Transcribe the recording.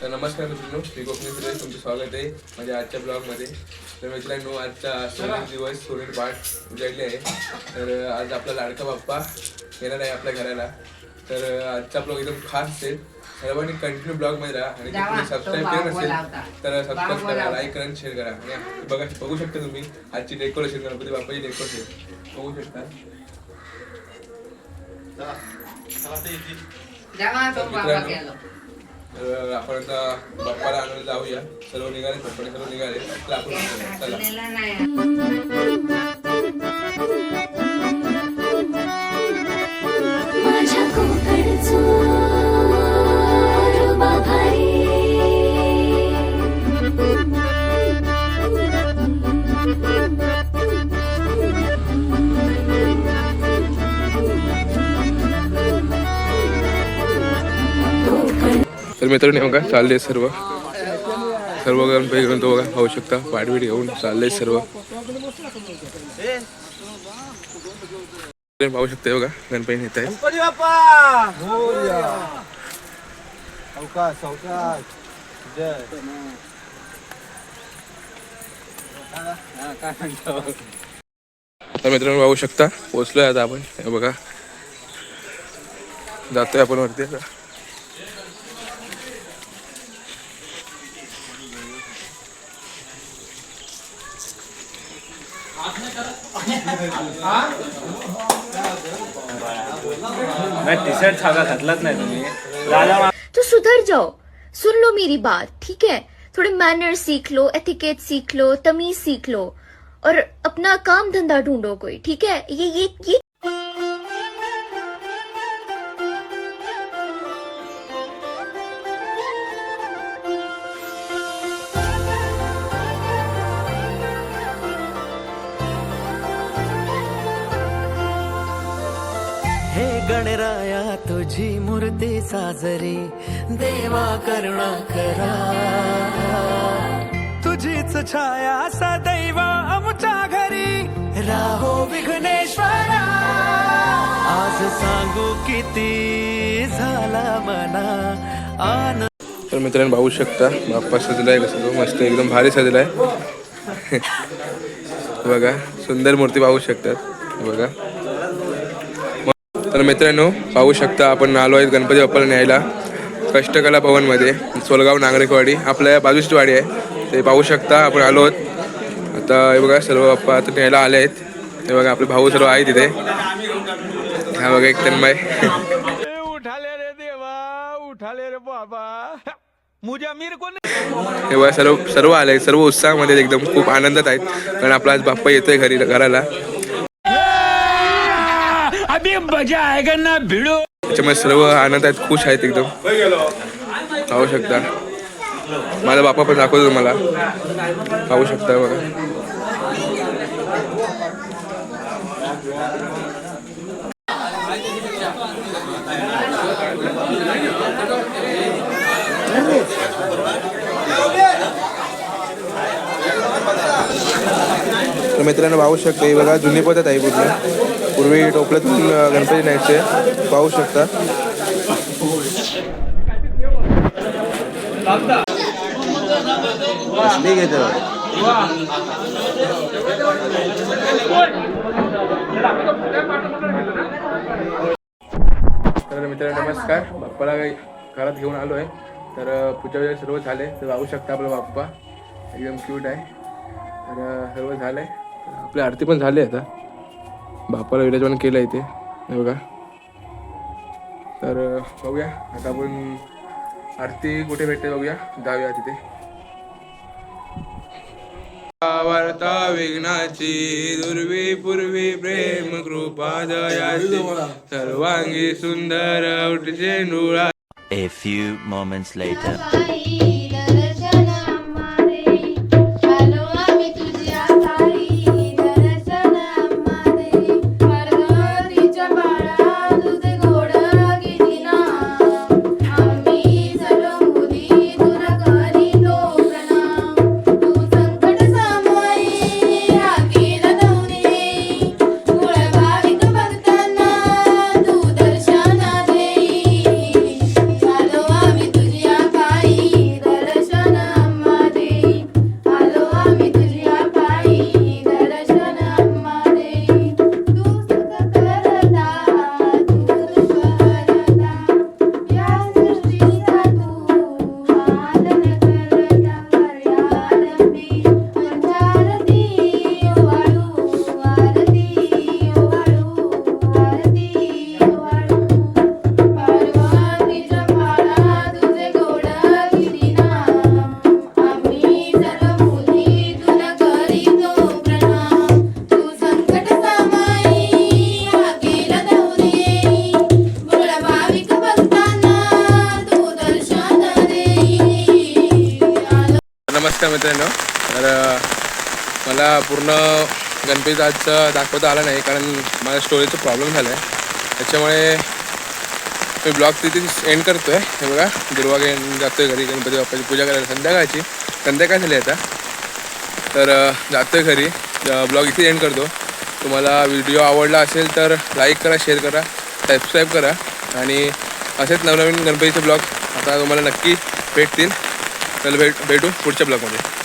तर नमस्कार मित्रांनो श्री कोकणी फिरे तुमचं स्वागत आहे माझ्या आजच्या ब्लॉगमध्ये. तर मित्रांनो आजचा सोनेर दिवस सोनेर पाठ उजाडले आहे. तर आज आपला लाडका बाप्पा येणार आहे आपल्या घराला. तर आजचा ब्लॉग एकदम खास असेल सर्वांनी कंटिन्यू ब्लॉगमध्ये राहा आणि तुम्ही सबस्क्राईब केलं नसेल. तर सबस्क्राईब करा. लाईक करा शेअर करा. आणि बघा बघू शकता तुम्ही आजची डेकोरेशन गणपती बाप्पाची डेकोरेशन बघू शकता. मित्रांनो, तर आपण आता बाप्पाला आणायला जाऊया. सर्व निघाले पप्पाने सर्व निघाले. तर आपण चला. मित्रांनो बघा चालले सर्व. सर्व गणपती घेऊन तो बघा पाहू शकता. पाठवीट घेऊन चालले सर्व. पाहू शकता बघा गणपती नेत आहे तर मित्रांनो पाहू शकता पोचलोय आता आपण. बघा. जातोय आपण वरती राजा तो सुधर जाओ। सुन लो मेरी बात, ठीक है? थोड़े मैनर सीख लो एथिकेट सीख लो, तमीज सीख लो और अपना काम धंधा ढूंढो कोई, ठीक है? ये ये ये राया गणराया तुझी मूर्ती साजरी देवा करुणा करा. तुझीच छाया सदैव आमच्या घरी. राहो विघ्नेश्वरा. आज सांगू किती झाला मना. आन तर मित्रांनो पाहू शकता बाप्पा सजलाय कसं मस्त एकदम भारी सजलाय. बघा सुंदर मूर्ती पाहू शकतात. बघा. तर मित्रांनो पाहू शकता आपण आलो आहे गणपती बाप्पाला न्यायला. कष्टकला भवनमध्ये सोलगाव नागरिकवाडी आपल्या बाजूची वाडी आहे. ते पाहू शकता आपण आलो आहोत. आता हे बघा सर्व बाप्पा आता न्यायला आले आहेत. हे बघा आपले भाऊ सर्व आहे तिथे हा बघा एक तन्मय. उठाले रे देवा उठाले रे बाबा. हे बघा सर्व सर्व आले सर्व उत्साहामध्ये आहेत, एकदम खूप आनंदात आहेत. कारण आपला आज बाप्पा येतोय घरी घराला. अभी आहे का ना भिड़ो। त्याच्यामुळे सर्व आनंद आहेत खुश आहेत एकदम. पाहू शकता. माझा बाप्पा पण दाखवतो मला पाहू शकता बघा. तर मित्रांनो पाहू शकते हे बघा जुनी पद्धत आहे पूर्ण. पूर्वी टोपल्यातून गणपती न्यायचे. पाहू शकता. ठीक आहे तर. मित्रांनो नमस्कार. बाप्पाला काही घरात घेऊन आलो आहे तर पूजा वगैरे सर्व झाले. तर पाहू शकता आपला बाप्पा. एकदम क्यूट आहे. तर सर्व झालं आहे आपली आरती पण झाली आता. बाप्पाला विराजमान केलं आहे ते. हे बघा. तर बघूया. आता आपण आरती कुठे भेटते बघूया. जाऊया तिथे. वार्ता विघ्नाची दुर्वी पूर्वी प्रेम कृपा दयाची सर्वांगी सुंदर उठचे डोळा A few moments later. नमस्कार मित्रांनो. तर मला पूर्ण गणपतीचं आजचं दाखवता आलं नाही कारण माझ्या स्टोरेजचा प्रॉब्लेम झाला आहे त्याच्यामुळे मी ब्लॉग तिथे एंड करतो आहे हे बघा दुर्वा घेऊन जातो आहे घरी गणपती बाप्पाची पूजा करायला संध्याकाळची. संध्याकाळ झाली आता. तर जातो आहे घरी. ब्लॉग इथे एंड करतो. तुम्हाला व्हिडिओ आवडला असेल तर लाईक करा शेअर करा सबस्क्राईब करा. आणि असेच नवनवीन गणपतीचे ब्लॉग आता तुम्हाला नक्की भेटतील. चल भेट भेटू पुढच्या ब्लॉगमध्ये.